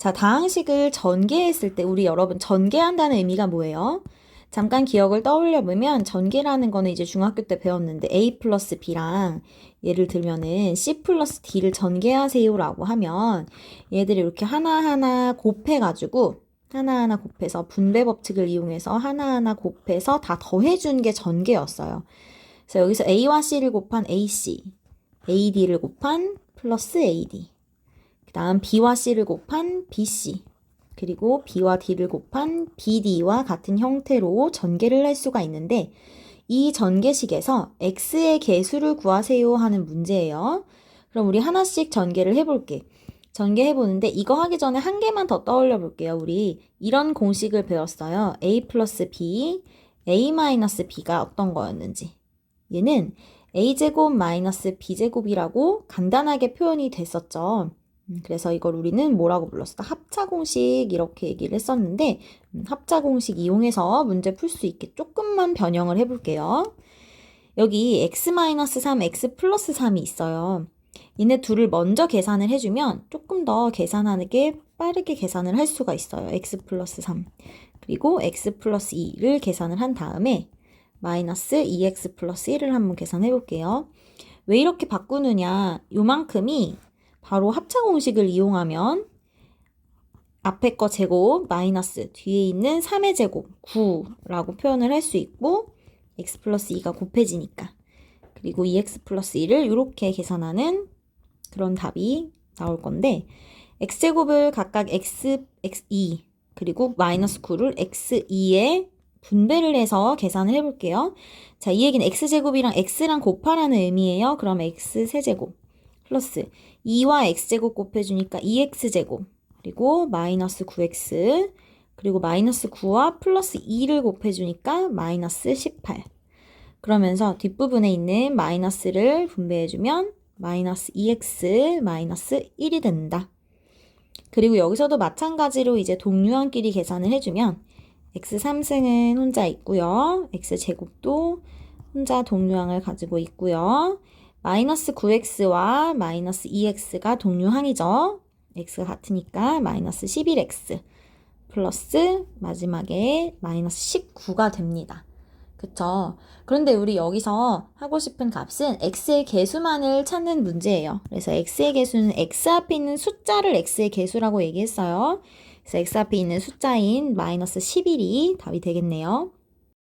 자, 다항식을 전개했을 때 우리 여러분 전개한다는 의미가 뭐예요? 잠깐 기억을 떠올려 보면 전개라는 거는 이제 중학교 때 배웠는데 a 플러스 b랑 예를 들면은 c 플러스 d를 전개하세요라고 하면 얘들이 이렇게 하나하나 곱해가지고 하나하나 곱해서 분배 법칙을 이용해서 하나하나 곱해서 다 더해준 게 전개였어요. 그래서 여기서 a와 c를 곱한 ac, ad를 곱한 플러스 ad, 그 다음 b와 c를 곱한 bc, 그리고 b와 d를 곱한 bd와 같은 형태로 전개를 할 수가 있는데 이 전개식에서 x의 개수를 구하세요 하는 문제예요. 그럼 우리 하나씩 전개를 해볼게. 전개해 보는데 이거 하기 전에 한 개만 더 떠올려 볼게요. 우리 이런 공식을 배웠어요. a 플러스 b, a 마이너스 b가 어떤 거였는지. 얘는 a제곱 마이너스 b제곱이라고 간단하게 표현이 됐었죠. 음, 그래서 이걸 우리는 뭐라고 불렀어? 합차공식 이렇게 얘기를 했었는데 음, 합차공식 이용해서 문제 풀 수 있게 조금만 변형을 해볼게요. 여기 x-3, x 플러스 3이 있어요. 얘네 둘을 먼저 계산을 해주면 조금 더 계산하게 빠르게 계산을 할 수가 있어요. x 플러스 3 그리고 x 플러스 2를 계산을 한 다음에 마이너스 2x 플러스 1을 한번 계산해 볼게요. 왜 이렇게 바꾸느냐 요만큼이 바로 합차 공식을 이용하면 앞에 거 제곱 마이너스 뒤에 있는 3의 제곱 9라고 표현을 할 수 있고 x 플러스 2가 곱해지니까 그리고 2x 플러스 1을 이렇게 계산하는 그런 답이 나올 건데 x제곱을 각각 x, x2 그리고 마이너스 9를 x2에 분배를 해서 계산을 해볼게요. 자, 이 얘기는 x제곱이랑 x랑 곱하라는 의미예요. 그럼 x 세제곱 플러스 2와 x제곱 곱해주니까 2x제곱 그리고 마이너스 9x 그리고 마이너스 9와 플러스 2를 곱해주니까 마이너스 18 그러면서 뒷부분에 있는 마이너스를 분배해주면 마이너스 2x 마이너스 1이 된다. 그리고 여기서도 마찬가지로 이제 동류항끼리 계산을 해주면 x3승은 혼자 있고요. x제곱도 혼자 동류항을 가지고 있고요. 마이너스 9x와 마이너스 2x가 동류항이죠. x가 같으니까 마이너스 11x 플러스 마지막에 마이너스 19가 됩니다. 그쵸? 그런데 우리 여기서 하고 싶은 값은 x의 개수만을 찾는 문제예요. 그래서 x의 개수는 x 앞에 있는 숫자를 x의 개수라고 얘기했어요. 그래서 x 앞에 있는 숫자인 마이너스 11이 답이 되겠네요.